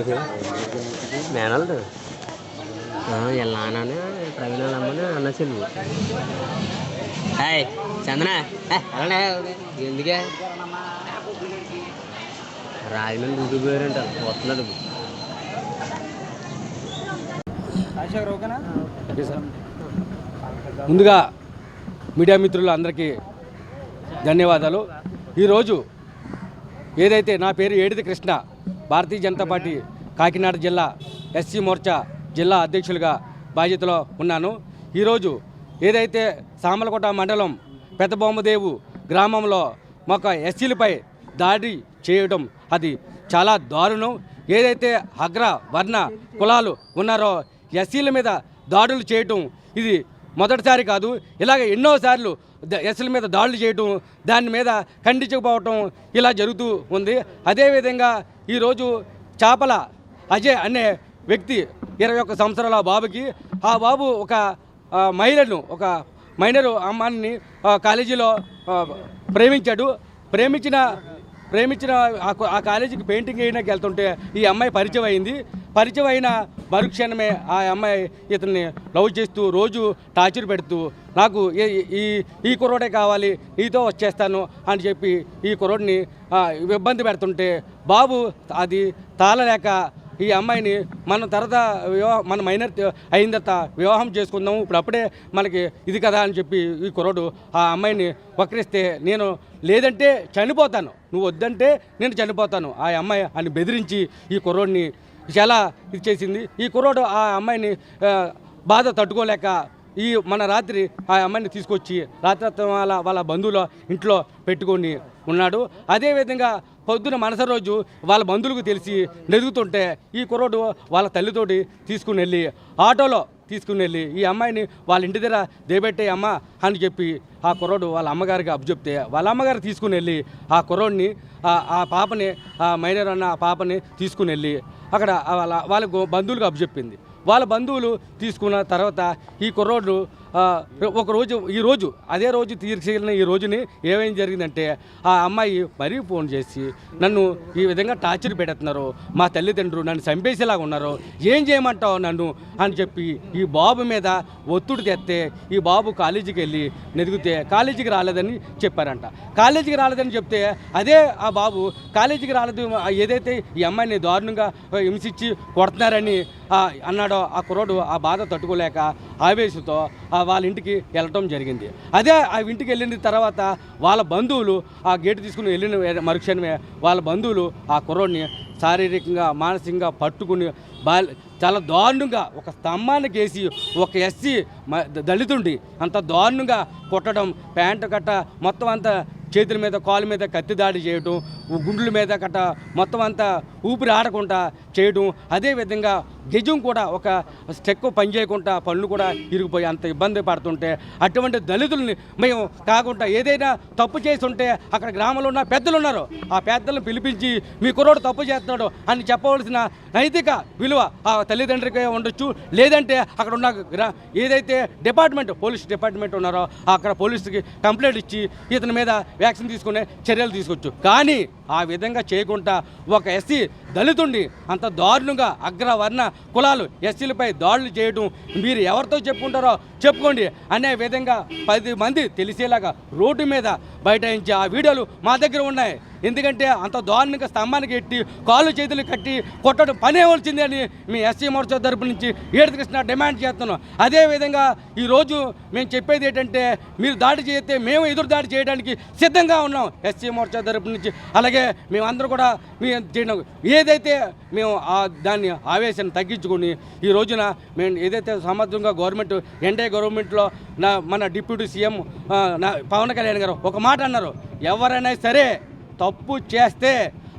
ఎవరికి మేనల్దు ఎలా నాన్న ప్రవీణ వాళ్ళ అమ్మని అన్న చెల్లి. హాయ్ చందన ఎందుకే? రాజమండ్రి దిగిపోయారంట వస్తున్నాడు ముందుగా మీడియా మిత్రులు అందరికీ ధన్యవాదాలు. ఈరోజు ఏదైతే నా పేరు ఏడిది కృష్ణ భారతీయ జనతా పార్టీ కాకినాడ జిల్లా ఎస్సీ మోర్చా జిల్లా అధ్యక్షులుగా బాధ్యతలో ఉన్నాను. ఈరోజు ఏదైతే సామలకోట మండలం పెద్దబొమ్మదేవు గ్రామంలో ఒక ఎస్సీలపై దాడి చేయడం అది చాలా దారుణం. ఏదైతే అగ్ర వర్ణ కులాలు ఉన్నారో ఎస్సీల మీద దాడులు చేయటం ఇది మొదటిసారి కాదు ఇలాగ ఎన్నోసార్లు ఎస్సీల మీద దాడులు చేయటం దాని మీద ఖండించకపోవటం ఇలా జరుగుతూ ఉంది. అదేవిధంగా ఈరోజు చేపల అజయ్ అనే వ్యక్తి ఇరవై ఒక్క సంవత్సరాల బాబుకి ఆ బాబు ఒక మహిళను ఒక మైనర్ అమ్మాయిని కాలేజీలో ప్రేమించాడు. ప్రేమించిన ప్రేమించిన ఆ కాలేజీకి పెయింటింగ్ వేయడానికి వెళ్తుంటే ఈ అమ్మాయి పరిచయం అయింది. పరిచయం అయిన మరుక్షణమే ఆ అమ్మాయి ఇతన్ని లవ్ చేస్తూ రోజు టార్చర్ పెడుతూ నాకు ఈ- ఈ ఈ కుర్రోడే కావాలి నీతో వచ్చేస్తాను అని చెప్పి ఈ కుర్రోడిని ఇబ్బంది పెడుతుంటే బాబు అది తాళలేక ఈ అమ్మాయిని మనం తర్వాత వివాహం మన మైనర్ అయిన తర్వాత వివాహం చేసుకుందాము. ఇప్పుడు అప్పుడే మనకి ఇది కదా అని చెప్పి ఈ కుర్రోడు ఆ అమ్మాయిని వక్రిస్తే నేను లేదంటే చనిపోతాను. నువ్వు వద్దంటే నేను చనిపోతాను. ఆ అమ్మాయి అని బెదిరించి ఈ కుర్రోడిని చాలా ఇది చేసింది. ఈ కుర్రోడు ఆ అమ్మాయిని బాధ తట్టుకోలేక ఈ మన రాత్రి ఆ అమ్మాయిని తీసుకొచ్చి రాత్రి వాళ్ళ వాళ్ళ బంధువుల ఇంట్లో పెట్టుకొని ఉన్నాడు. అదేవిధంగా పొద్దున మనస రోజు వాళ్ళ బంధువులకు తెలిసి నెదుగుతుంటే ఈ కుర్రోడు వాళ్ళ తల్లితోటి తీసుకుని వెళ్ళి ఆటోలో తీసుకుని వెళ్ళి ఈ అమ్మాయిని వాళ్ళ ఇంటి దగ్గర దేబెట్టే అమ్మ అని చెప్పి ఆ కుర్రోడు వాళ్ళ అమ్మగారికి అప్పచెప్తే వాళ్ళ అమ్మగారు తీసుకుని వెళ్ళి ఆ కుర్రోడిని ఆ- పాపని ఆ మైనర్ అన్న ఆ పాపని తీసుకుని వెళ్ళి అక్కడ వాళ్ళ వాళ్ళ బంధువులకు అప్పచెప్పింది వాళ్ళ బంధువులు తీసుకున్న తర్వాత ఈ కుర్రోడ్లు ఒకరోజు ఈరోజు ఈ రోజు అదే రోజు తీర్చిన ఈ రోజుని ఏమేం జరిగిందంటే ఆ అమ్మాయి మరీ ఫోన్ చేసి నన్ను ఈ విధంగా టార్చర్ పెడుతున్నారు మా తల్లిదండ్రులు నన్ను చంపేసేలాగా ఉన్నారు ఏం చేయమంటావు నన్ను? అని చెప్పి ఈ బాబు మీద ఒత్తిడి తెస్తే ఈ బాబు కాలేజీకి వెళ్ళి నెదిగితే కాలేజీకి రాలేదని చెప్పారంట. కాలేజీకి రాలేదని చెప్తే అదే ఆ బాబు కాలేజీకి రాలేదు ఏదైతే ఈ అమ్మాయిని దారుణంగా హింసించి కొడుతున్నారని అన్నాడో ఆ కుర్రోడు ఆ బాధ తట్టుకోలేక ఆవేశంతో వాళ్ళ ఇంటికి వెళ్ళటం జరిగింది. అదే ఆ ఇంటికి వెళ్ళిన తర్వాత వాళ్ళ బంధువులు ఆ గేటు తీసుకుని వెళ్ళిన మరుక్షణమే వాళ్ళ బంధువులు ఆ కుర్రోడిని శారీరకంగా మానసికంగా పట్టుకుని బా చాలా దారుణంగా ఒక స్తంభానికి వేసి ఒక ఎస్సీ మ- దళితుండి అంత దారుణంగా కొట్టడం ప్యాంటు కట్ట మొత్తం అంతా చేతుల మీద కాలు మీద కత్తి దాడి చేయటం గుండెల మీద కట్ట మొత్తం అంతా ఊపిరి ఆడకుండా చేయటం అదేవిధంగా గజం కూడా ఒక స్టెక్ పని చేయకుండా పళ్ళు కూడా ఇరిగిపోయి అంత ఇబ్బంది పడుతుంటే అటువంటి దళితుల్ని మేము కాకుండా ఏదైనా తప్పు చేసి ఉంటే అక్కడ గ్రామంలో ఉన్న పెద్దలు ఉన్నారు. ఆ పెద్దలను పిలిపించి మీ కుర్రోడు తప్పు చేస్తున్నాడు అని చెప్పవలసిన నైతిక విలువ ఆ తల్లిదండ్రికి ఉండొచ్చు. లేదంటే అక్కడ ఉన్న గ్రా ఏదైతే డిపార్ట్మెంట్ పోలీస్ డిపార్ట్మెంట్ ఉన్నారో అక్కడ పోలీసుకి కంప్లైంట్ ఇచ్చి ఇతని మీద వ్యాక్సిన్ తీసుకునే చర్యలు తీసుకోవచ్చు. కానీ ఆ విధంగా చేయకుండా ఒక ఎస్సీ దళితుండి అంత దారుణంగా అగ్రవర్ణ కులాలు ఎస్సీలపై దాడులు చేయడం మీరు ఎవరితో చెప్పుకుంటారో చెప్పుకోండి అనే విధంగా పది మంది తెలిసేలాగా రోడ్డు మీద బైఠాయించి ఆ వీడియోలు మా దగ్గర ఉన్నాయి. ఎందుకంటే అంత దారుణంగా స్తంభానికి ఎట్టి కాళ్ళు చేతులు కట్టి కొట్టడం పనే వచ్చింది అని మీ ఎస్సీ మోర్చా తరపు నుంచి ఏడు కృష్ణ డిమాండ్ చేస్తున్నాం. అదేవిధంగా ఈరోజు మేము చెప్పేది ఏంటంటే మీరు దాడి చేస్తే మేము ఎదురు దాడి చేయడానికి సిద్ధంగా ఉన్నాం ఎస్సీ మోర్చా తరపు నుంచి. అలాగే మేమందరూ కూడా మీ చేయడం. ఏదైతే మేము ఆ దాన్ని ఆవేశాన్ని తగ్గించుకొని ఈ రోజున మేము ఏదైతే సమర్థంగా గవర్నమెంట్ ఎన్డీఏ గవర్నమెంట్లో నా మన డిప్యూటీ సీఎం నా పవన్ కళ్యాణ్ గారు ఒక మాట అన్నారు. ఎవరైనా సరే తప్పు చేస్తే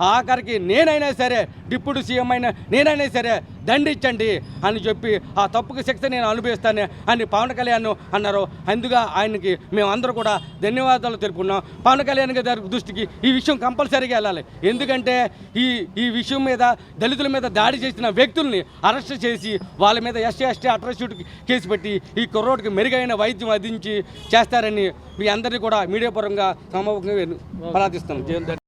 ఆఖరికి నేనైనా సరే డిప్యూటీ సీఎం అయినా నేనైనా సరే దండించండి అని చెప్పి ఆ తప్పుకి శిక్ష నేను అనుభవిస్తాను అని పవన్ కళ్యాణ్ అన్నారు. అందుగా ఆయనకి మేమందరూ కూడా ధన్యవాదాలు తెలుపుకున్నాం. పవన్ కళ్యాణ్ గారి దృష్టికి ఈ విషయం కంపల్సరీగా వెళ్ళాలి. ఎందుకంటే ఈ ఈ విషయం మీద దళితుల మీద దాడి చేసిన వ్యక్తుల్ని అరెస్ట్ చేసి వాళ్ళ మీద ఎస్టీ ఎస్టీ అట్రాసిటీ కేసు పెట్టి ఈ కుర్రోడ్కి మెరుగైన వైద్యం అందించి చేస్తారని మీ అందరినీ కూడా మీడియా పరంగా సమూహంగా ప్రార్థిస్తున్నాం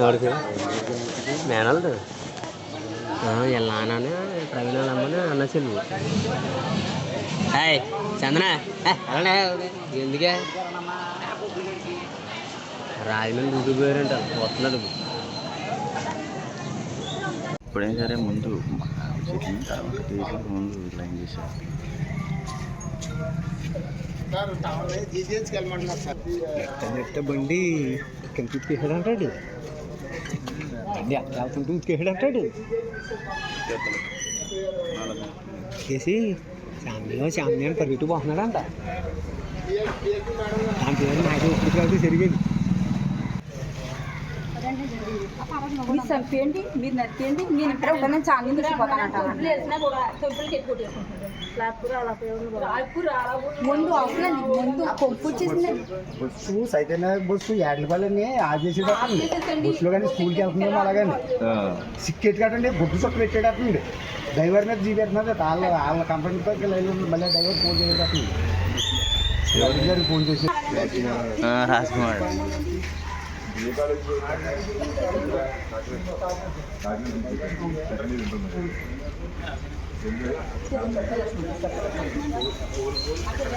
ఎవరికి? మేనల్దు? వీళ్ళ నాన్న ప్రవీణ్ అమ్మని అన్న చెల్లు. హాయ్ చందన ఎందుకే? రాజమండ్రి దిగిపోయారంట వస్తున్నాడు ఇప్పుడేం సరే ముందు చెట్టిన తర్వాత తీసి ముందు లైన్ చేశారు. ఎట్ట బండి కింద ఉతికేసాడు అంటాడు బండి అక్కడ వెళ్తుంటే ఉతికేసాడు అంటాడు చేసి శామ్యం శామ్యం అని పరిగెట్టు పోతున్నాడు అంట దాని పేరు నాకే ఇప్పుడు కాదు జరిగింది మీరు చంపేయండి మీరు నరికేయండి నేను ఇక్కడ ఒక నేను చాలా తీసుకుపోతానంట ముందు అవుతుందండి ముందు కొంపు వచ్చేసింది. బస్సు చైతన్య బస్సు ఏడ్లపల్లి ఆగేసేటట్టుంది బస్సులో కానీ స్కూల్కి వెళ్తుందేమో అలాగండి సిక్కెట్ కట్టండి బొట్టు చొక్క పెట్టేటట్టుంది డ్రైవర్ మీద జీపెట్టినది వాళ్ళ వాళ్ళ కంపెనీతో లైన్ మళ్ళీ డ్రైవర్ ఫోన్ చేసేటట్టుంది. ఎవరి గారికి ఫోన్ చేసి రాజకుమార్. అక్కడ